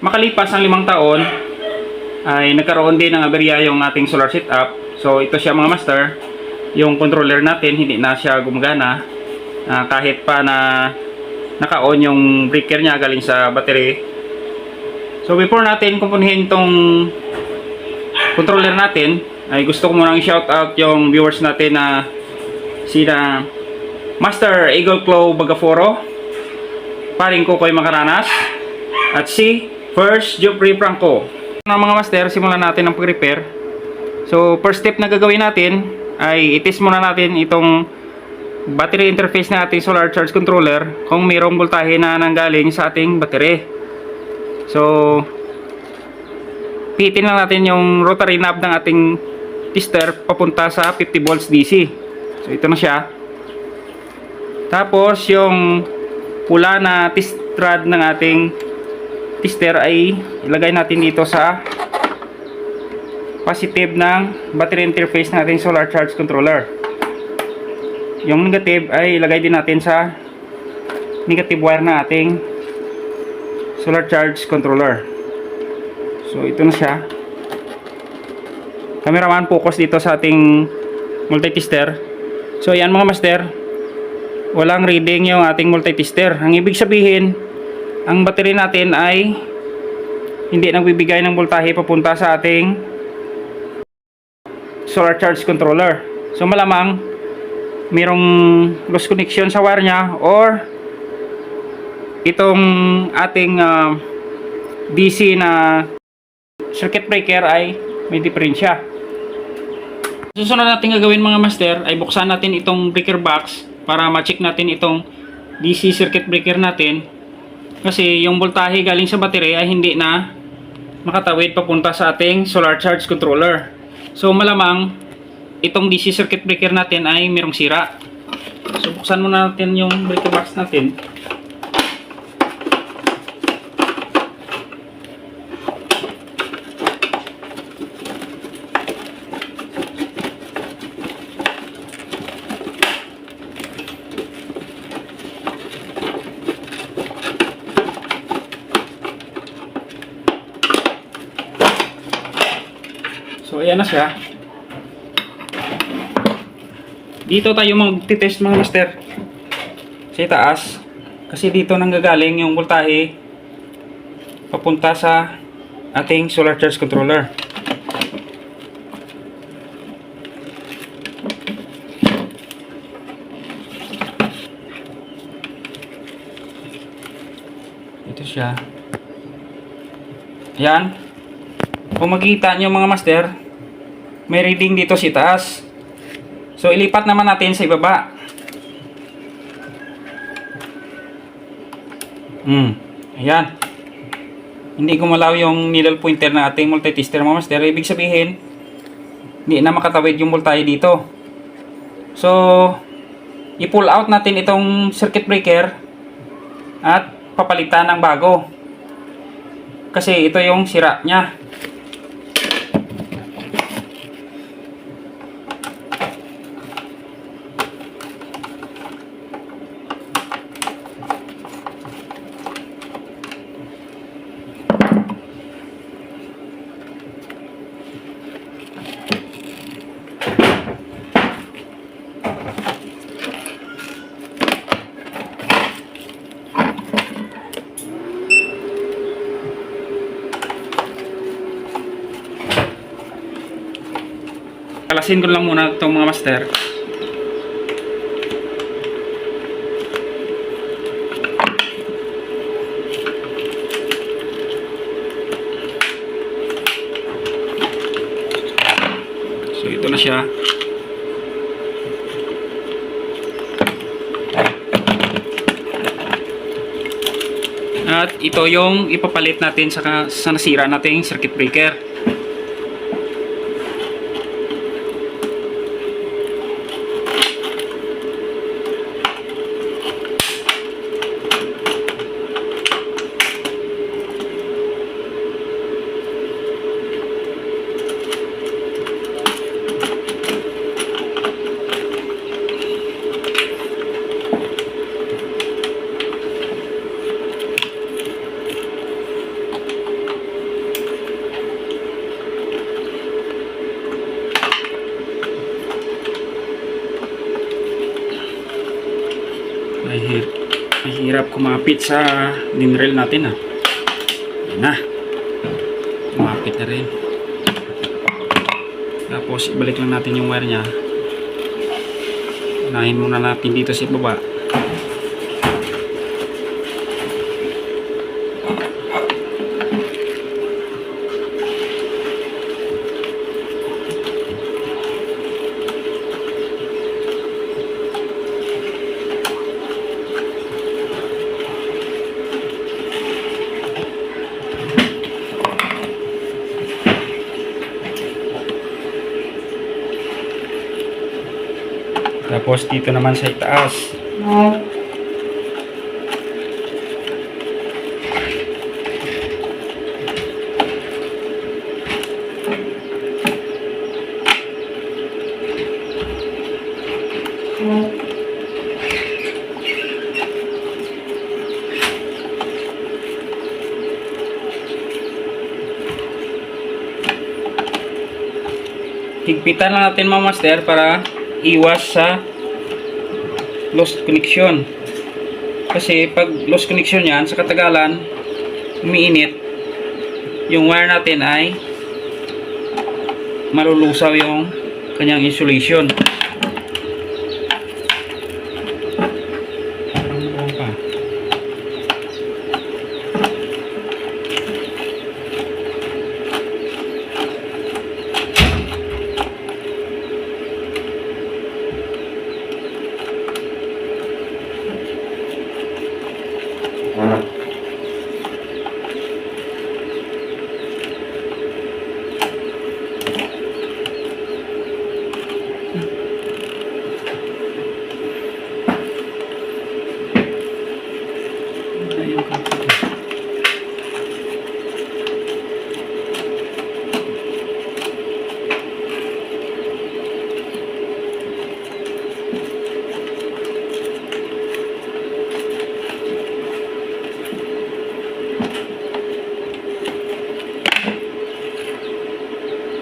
Makalipas ang limang taon, ay nagkaroon din ng aberya yung ating solar setup. So ito siya mga master, yung controller natin hindi na siya gumagana Ah, kahit pa na naka-on yung breaker niya galing sa battery. So before natin kumpunihin tong controller natin, ay gusto ko munang shout out yung viewers natin na sina Master Eagle Claw Bagaforo, paring ko ko'y makaranas, at si First Jeffrey Franco. Mga mga master, simulan natin ang pag-repair. So first step na gagawin natin ay itis muna natin itong battery interface na ating solar charge controller kung mayroong voltahe na nanggaling sa ating battery. So, pitin lang natin yung rotary knob ng ating tester papunta sa 50 volts DC. So, ito na siya. Tapos, yung pula na test rod ng ating tester ay ilagay natin dito sa positive ng battery interface ng ating solar charge controller. Yung negative ay ilagay din natin sa negative wire na ating solar charge controller. So ito na siya. Cameraman focus dito sa ating multitester. So yan mga master walang reading yung ating multitester. Ang ibig sabihin ang battery natin ay hindi nagbibigay ng voltahe papunta sa ating solar charge controller so malamang merong lost connection sa wire niya or itong ating ah, DC na circuit breaker ay may diferensya. Susunod natin gagawin mga master ay buksan natin itong breaker box para ma-check natin itong DC circuit breaker natin kasi yung voltahe galing sa battery ay hindi na makatawid papunta sa ating solar charge controller. So malamang itong DC circuit breaker natin ay merong sira. So buksan muna natin yung breaker box natin. So ayan na siya. Dito tayo magtitest mga master. Sa itaas. Kasi dito nanggagaling yung voltahe papunta sa ating solar charge controller. Ito siya. Yan. Kung makikita nyo mga master, may reading dito sa taas. So, ilipat naman natin sa ibaba. Hmm. Ayan. Hindi gumalaw yung needle pointer na ating multitester mga master. Ibig sabihin, hindi na makatawid yung voltahe dito. So, i-pull out natin itong circuit breaker at papalitan ng bago. Kasi ito yung sira niya. Kalasin ko lang muna itong mga master. So ito na siya. At ito yung ipapalit natin sa, sa nasira nating circuit breaker. Mahirap, kumapit sa dinrel natin ah. Yan na. Kumapit na rin. Tapos ibalik lang natin yung wire niya. Unahin muna natin dito sa baba. Tapos dito naman sa itaas. Higpitan lang natin mga master para iwas sa lost connection. Kasi pag lost connection yan, sa katagalan, umiinit, yung wire natin ay malulusaw yung kanyang insulation.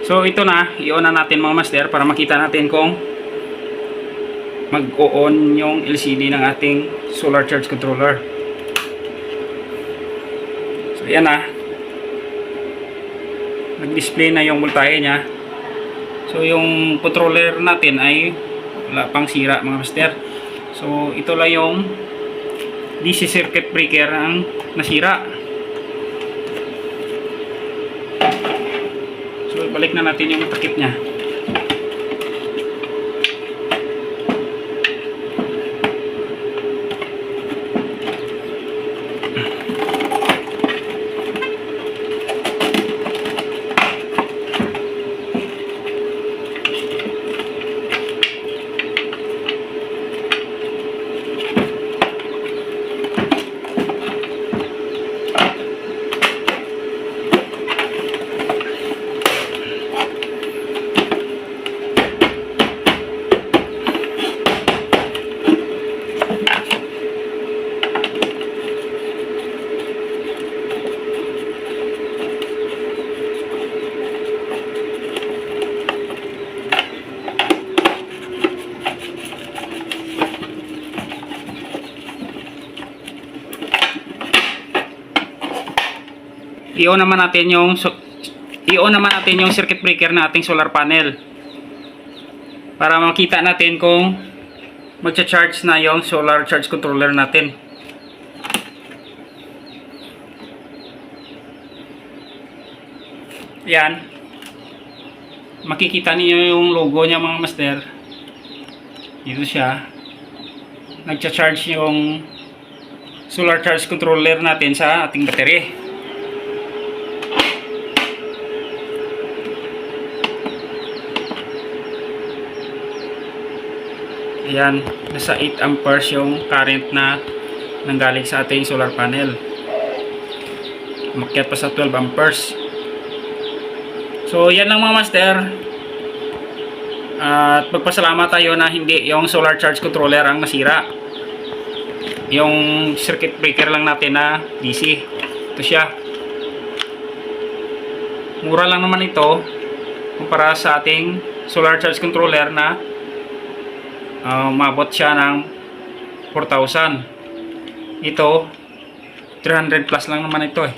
So ito na, i-on na natin mga master para makita natin kung mag-on yung LCD ng ating solar charge controller. So yan na. Nag-display na yung voltahe niya. So yung controller natin ay wala pang sira mga master. So ito lang yung DC circuit breaker ang nasira. So balik na natin yung takip niya. I-on naman natin yung i-on naman natin yung circuit breaker na ating solar panel. Para makita natin kung magcha-charge na yung solar charge controller natin. Yan. Makikita niyo yung logo niya mga master. Dito siya. Nagcha-charge yung solar charge controller natin sa ating battery Ayan, nasa 8 amperes yung current na nanggaling sa ating solar panel. Umakyat pa sa 12 amperes. So, yan lang mga master. At pagpasalamat tayo na hindi yung solar charge controller ang nasira. Yung circuit breaker lang natin na DC. Ito siya. Mura lang naman ito kumpara sa ating solar charge controller na uh, umabot siya ng 4,000. Ito, 300 plus lang naman ito eh.